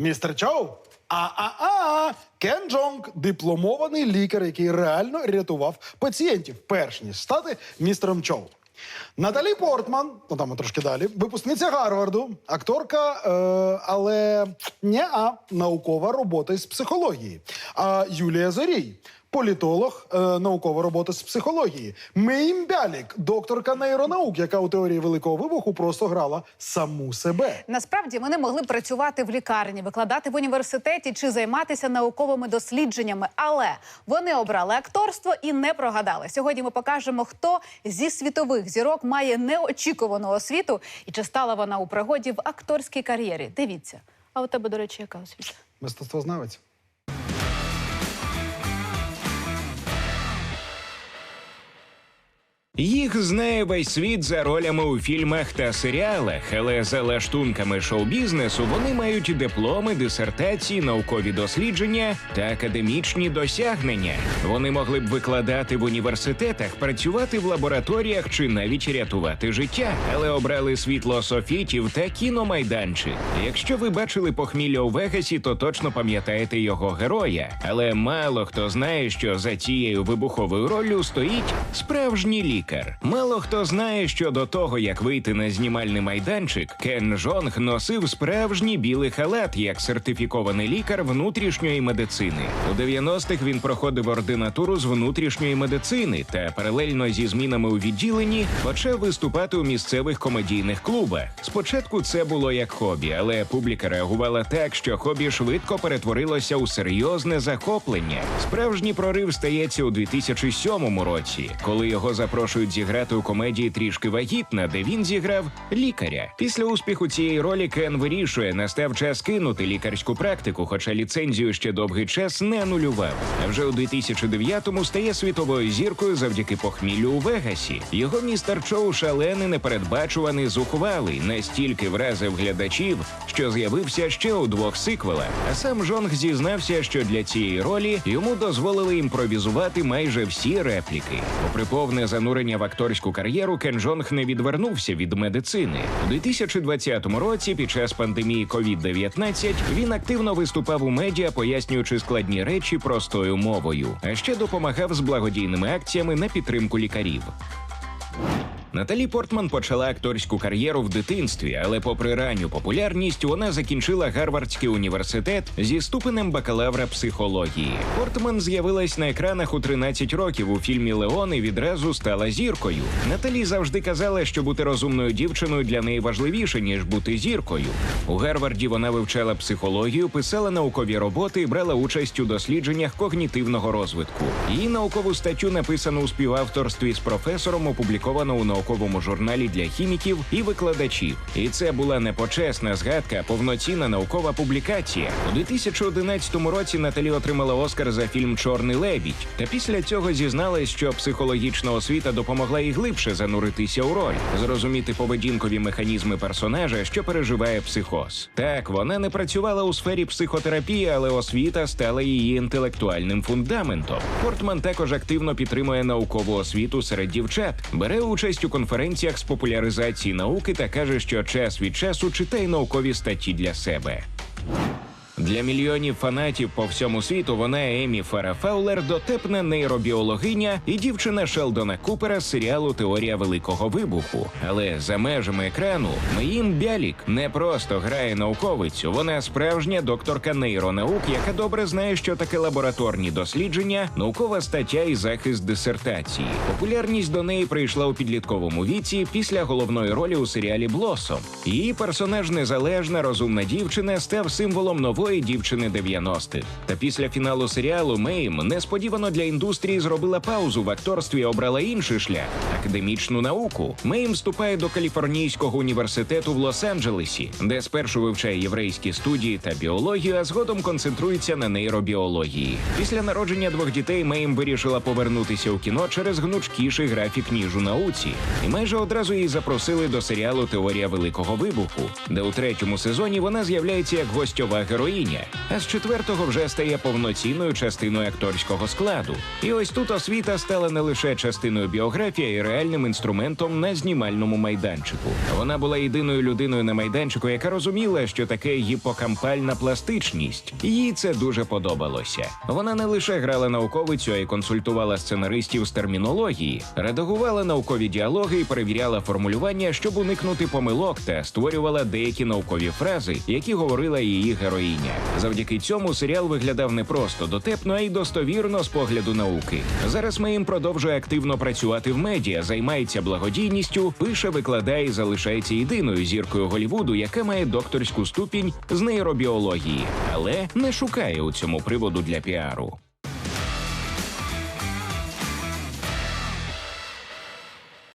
Містер Чоу? А-а-а! Кен Джонг – дипломований лікар, який реально рятував пацієнтів, перш ніж стати містером Чоу. Наталі Портман, ну там трошки далі, випускниця Гарварду, акторка, е, але не а наукова робота з психології. А Юлія Зорій, політолог, е, наукова робота з психології. Мейм Бялік, докторка нейронаук, яка у теорії великого вибуху просто грала саму себе. Насправді вони могли працювати в лікарні, викладати в університеті чи займатися науковими дослідженнями, але вони обрали акторство і не прогадали. Сьогодні ми покажемо, хто зі світових зірок має неочікувану освіту і чи стала вона у пригоді в акторській кар'єрі. Дивіться. А у тебе, до речі, яка освіта? Мистецтвознавець. Їх знає весь світ за ролями у фільмах та серіалах, але за лаштунками шоу-бізнесу вони мають дипломи, дисертації, наукові дослідження та академічні досягнення. Вони могли б викладати в університетах, працювати в лабораторіях чи навіть рятувати життя, але обрали світло софітів та кіномайданчик. Якщо ви бачили похмілля у Вегасі, то точно пам'ятаєте його героя. Але мало хто знає, що за цією вибуховою роллю стоїть справжній лікар. Мало хто знає, що до того, як вийти на знімальний майданчик, Кен Жонг носив справжній білий халат як сертифікований лікар внутрішньої медицини. У 90-х він проходив ординатуру з внутрішньої медицини та паралельно зі змінами у відділенні почав виступати у місцевих комедійних клубах. Спочатку це було як хобі, але публіка реагувала так, що хобі швидко перетворилося у серйозне захоплення. Справжній прорив стається у 2007 році, коли його запрошують зіграти у комедії трішки вагітна, де він зіграв лікаря. Pісля успіху цієї ролі Кен вирішує, настав час кинути лікарську практику, хоча ліцензію ще довгий час не анулював. А вже у 2009-му стає світовою зіркою завдяки похміллю у Вегасі. Його містер Чоу шалений, непередбачуваний, зухвалий, настільки вразив глядачів, що з'явився ще у двох сиквелах. А сам Жонг зізнався, що для цієї ролі йому дозволили імпровізувати майже всі репліки. Попри повне занурення в акторську кар'єру, Кен Джонг не відвернувся від медицини. У 2020 році, під час пандемії COVID-19, він активно виступав у медіа, пояснюючи складні речі простою мовою, а ще допомагав з благодійними акціями на підтримку лікарів. Наталі Портман почала акторську кар'єру в дитинстві, але, попри ранню популярність, вона закінчила Гарвардський університет зі ступенем бакалавра психології. Портман з'явилась на екранах у 13 років у фільмі Леон і відразу стала зіркою. Наталі завжди казала, що бути розумною дівчиною для неї важливіше ніж бути зіркою. У Гарварді вона вивчала психологію, писала наукові роботи і брала участь у дослідженнях когнітивного розвитку. Її наукову статтю написану у співавторстві з професором, опубліковано у науковому журналі для хіміків і викладачів. І це була не почесна згадка, а повноцінна наукова публікація. У 2011 році Наталі отримала Оскар за фільм Чорний лебідь. Та після цього зізналась, що психологічна освіта допомогла їй глибше зануритися у роль, зрозуміти поведінкові механізми персонажа, що переживає психоз. Так, вона не працювала у сфері психотерапії, але освіта стала її інтелектуальним фундаментом. Портман також активно підтримує наукову освіту серед дівчат, бере участь у конференціях з популяризації науки та каже, що час від часу читає наукові статті для себе. Для мільйонів фанатів по всьому світу вона Емі Фара Фаулер, дотепна нейробіологиня і дівчина Шелдона Купера з серіалу Теорія великого вибуху. Але за межами екрану Меїм Бялік не просто грає науковицю, вона справжня докторка нейронаук, яка добре знає, що таке лабораторні дослідження, наукова стаття і захист дисертації. Популярність до неї прийшла у підлітковому віці після головної ролі у серіалі Блосом. Її персонаж незалежна, розумна дівчина став символом нової дівчини 90-х. Та після фіналу серіалу Мейм несподівано для індустрії зробила паузу в акторстві обрала інший шлях академічну науку. Мейм вступає до Каліфорнійського університету в Лос-Анджелесі, де спершу вивчає єврейські студії та біологію, а згодом концентрується на нейробіології. Після народження двох дітей Мейм вирішила повернутися у кіно через гнучкіший графік ніж у науці, і майже одразу її запросили до серіалу Теорія великого вибуху, де у третьому сезоні вона з'являється як гостьова героїня. Героїня, а з четвертого вже стає повноцінною частиною акторського складу. І ось тут освіта стала не лише частиною біографії, й реальним інструментом на знімальному майданчику. Вона була єдиною людиною на майданчику, яка розуміла, що таке гіпокампальна пластичність. Їй це дуже подобалося. Вона не лише грала науковицю, а й консультувала сценаристів з термінології, редагувала наукові діалоги і перевіряла формулювання, щоб уникнути помилок та створювала деякі наукові фрази, які говорила її героїня. Завдяки цьому серіал виглядав не просто дотепно, а й достовірно з погляду науки. Зараз Мейм продовжує активно працювати в медіа, займається благодійністю, пише, викладає і залишається єдиною зіркою Голівуду, яка має докторську ступінь з нейробіології, але не шукає у цьому приводу для піару.